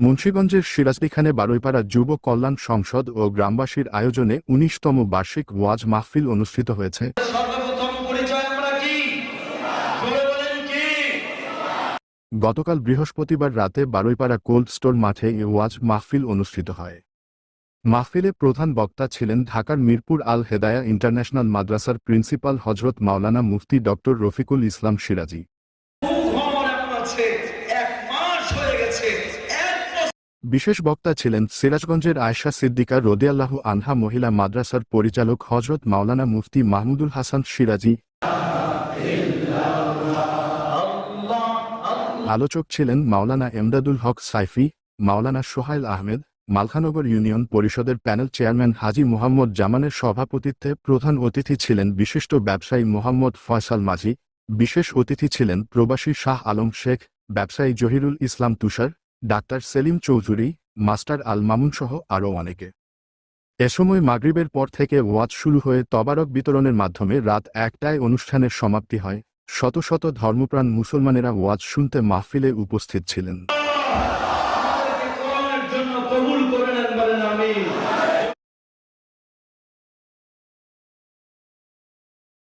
মুন্সীগঞ্জের সিরাজদিখানে বারৈপাড়া যুব কল্যাণ সংসদ ও গ্রামবাসীর আয়োজনে উনিশতম বার্ষিক ওয়াজ মাহফিল অনুষ্ঠিত হয়েছে। গতকাল বৃহস্পতিবার রাতে বারৈপাড়া কোল্ড স্টোর মাঠে ওয়াজ মাহফিল অনুষ্ঠিত হয়। মাহফিলে প্রধান বক্তা ছিলেন ঢাকার মিরপুর আল হেদায়া ইন্টারন্যাশনাল মাদ্রাসার প্রিন্সিপাল হজরত মাওলানা মুফতি ডক্টর রফিকুল ইসলাম সিরাজি। বিশেষ বক্তা ছিলেন সিরাজগঞ্জের আয়শা সিদ্দিকা রদিয়াল্লাহু আনহা মহিলা মাদ্রাসার পরিচালক হজরত মাওলানা মুফতি মাহমুদুল হাসান সিরাজি। আলোচক ছিলেন মাওলানা এমদাদুল হক সাইফি, মাওলানা সোহাইল আহমেদ, মালখানগর ইউনিয়ন পরিষদের প্যানেল চেয়ারম্যান হাজি মোহাম্মদ জামানের সভাপতিত্বে প্রধান অতিথি ছিলেন বিশিষ্ট ব্যবসায়ী মোহাম্মদ ফয়সাল মাঝি, বিশেষ অতিথি ছিলেন প্রবাসী শাহ আলম শেখ, ব্যবসায়ী জহিরুল ইসলাম তুষার ডাক্তার সেলিম চৌধুরী, মাস্টার আল মামুনসহ আরও অনেকে। এ সময় মাগরীবের পর থেকে ওয়াজ শুরু হয়ে তবারক বিতরণের মাধ্যমে রাত একটায় অনুষ্ঠানের সমাপ্তি হয়। শত শত ধর্মপ্রাণ মুসলমানেরা ওয়াজ শুনতে মাহফিলে উপস্থিত ছিলেন।